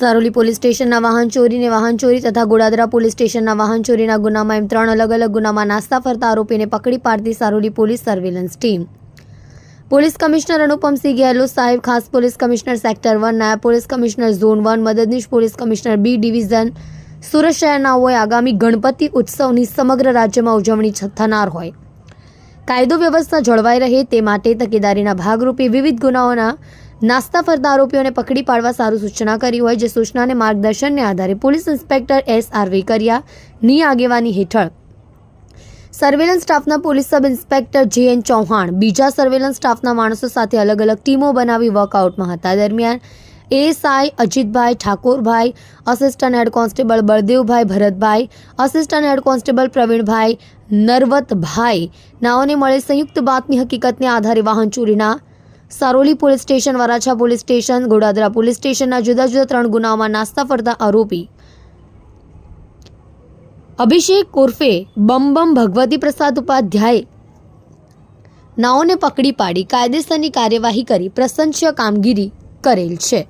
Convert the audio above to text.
Saroli police સ્ટેશનના વાહન ચોરીને વાહન ચોરી તથા ગોડાદરા પોલીસ સ્ટેશનના વાહન ચોરીના ગુનામાં એમ ત્રણ અલગ અલગ ગુનામાં નાસ્તા ફરતા આરોપીને પકડી પાડતી Saroli police surveillance team. Police commissioner Anupamsinh Gehlot સાહેબ, ખાસ પોલીસ કમિશનર સેક્ટર વન, નાયબ પોલીસ કમિશનર ઝોન વન, મદદનીશ police commissioner B division, Surat શહેરનાઓએ આગામી ગણપતિ ઉત્સવની સમગ્ર રાજ્યમાં ઉજવણી થનાર હોય. કાયદો વ્યવસ્થા જળવાઈ રહે તે માટે તકેદારીના ભાગરૂપે વિવિધ ગુનાઓના નાસ્તા ફરતા આરોપીઓને પકડી પાડવા સારું સૂચના કરી હોય, જે સૂચનાને માર્ગદર્શનને આધારે પોલીસ ઇન્સ્પેક્ટર એસ આર વેકરિયાની આગેવાની હેઠળ. સર્વેલન્સ સ્ટાફના police sub inspector J N Chauhan બીજા સર્વેલન્સ સ્ટાફના માણસો સાથે અલગ અલગ ટીમો બનાવી વર્કઆઉટમાં હતા. દરમિયાન ASI Ajitbhai Thakorbhai assistant head constable Baldevbhai Bharatbhai assistant head constable Pravinbhai Narvatbhai. નાઓને મળે સંયુક્ત બાતમી હકીકતને આધારે વાહન ચોરીના Saroli police station, Varachha police station, Godadara police સ્ટેશનના જુદા જુદા ત્રણ ગુનાઓમાં નાસ્તા ફરતા આરોપી અભિષેક ઉર્ફે બમ બમ ભગવતી પ્રસાદ ઉપાધ્યાય નાઓને પકડી પાડી કાયદેસરની કાર્યવાહી કરી પ્રશંસ્ય કામગીરી કરેલ છે.